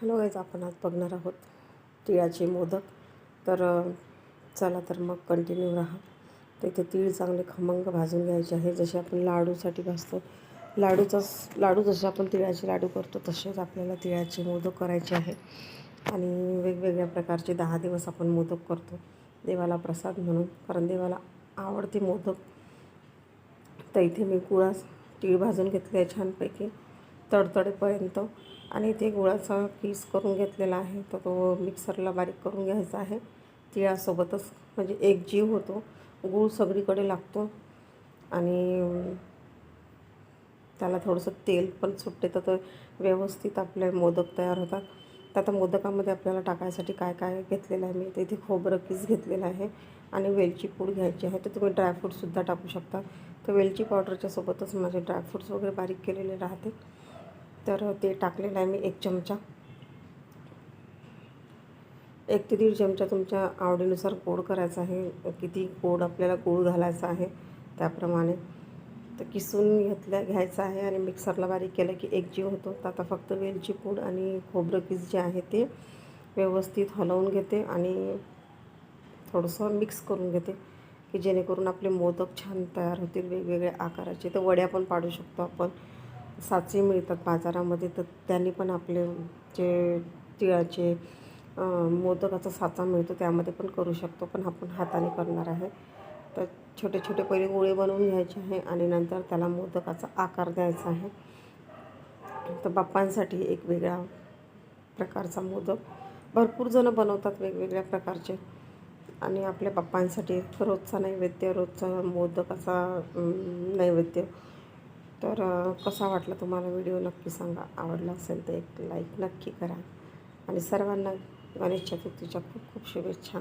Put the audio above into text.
Hello guys आपण आज बघणार आहोत तिळाचे मोदक. तर चला तर मग कंटिन्यू राहा. तर इथे तीळ चांगले खमंग भाजून घ्यायचे आहे. जसे आपण लाडूसाठी भाजतो लाडूचाच लाडू जसे आपण तिळाचे लाडू करतो तसेच आपल्याला तिळाचे मोदक करायचे आहे. आणि वेगवेगळ्या प्रकारचे दहा दिवस आपण मोदक करतो. देवाला प्रसाद म्हणून कारण देवाला आवडते मोदक. तर इथे मी गुळास तीळ भाजून घेतले आहे छानपैकी. तडतडेपर्यंत. आणि ते गुळाचा पीस करून घेतलेला आहे. तर तो मिक्सरला बारीक करून घ्यायचा आहे. तिळासोबतच म्हणजे एक जीव होतो. गूळ सगळीकडे लागतो. आणि त्याला थोडंसं तेल पण सुटते. तर व्यवस्थित आपले मोदक तयार होतात. तर आता मोदकामध्ये आपल्याला टाकायसाठी काय काय घेतलेलं आहे मी? तर इथे खोबरं किस घेतलेलं आहे. आणि वेलची पूड घ्यायची आहे. तर तुम्ही ड्रायफ्रूटसुद्धा टाकू शकता. तर वेलची पावडरच्या सोबतच माझे ड्रायफ्रूट्स वगैरे बारीक केलेले राहते. तर ते टाकलेलं आहे मी एक चमचा. एक ते दीड चमचा तुमच्या आवडीनुसार गोड करायचा आहे. किती गोड आपल्याला गूळ घालायचा आहे त्याप्रमाणे. तर किसून घेतल्या घ्यायचं आहे आणि मिक्सरला बारीक केलं की एक जीव होतो. तर आता फक्त वेलची पूड आणि खोबरं किस जे आहे ते व्यवस्थित हलवून घेते आणि थोडंसं मिक्स करून घेते की जेणेकरून आपले मोदक छान तयार होतील वेगवेगळ्या आकाराचे. तर वड्या पण पाडू शकतो आपण. साचे मिळतात बाजारामध्ये तर त्यांनी पण आपले जे तिळाचे मोदकाचा साचा मिळतो त्यामध्ये पण करू शकतो. पण आपण हाताने करणार आहे. तर छोटे छोटे पहिले गोळे बनवून घ्यायचे आहे आणि नंतर त्याला मोदकाचा आकार द्यायचा आहे. तर बाप्पांसाठी एक वेगळा प्रकारचा मोदक. भरपूर जणं बनवतात वेगवेगळ्या प्रकारचे. आणि आपल्या बाप्पांसाठी रोजचा नैवेद्य रोजचा मोदकाचा नैवेद्य. तर कसा वाटला तुम्हाला व्हिडिओ? नक्की सांगा. आवडला असेल तर एक लाईक नक्की करा. आणि सर्वांना गणेश चतुर्थीच्या खूप खूप शुभेच्छा.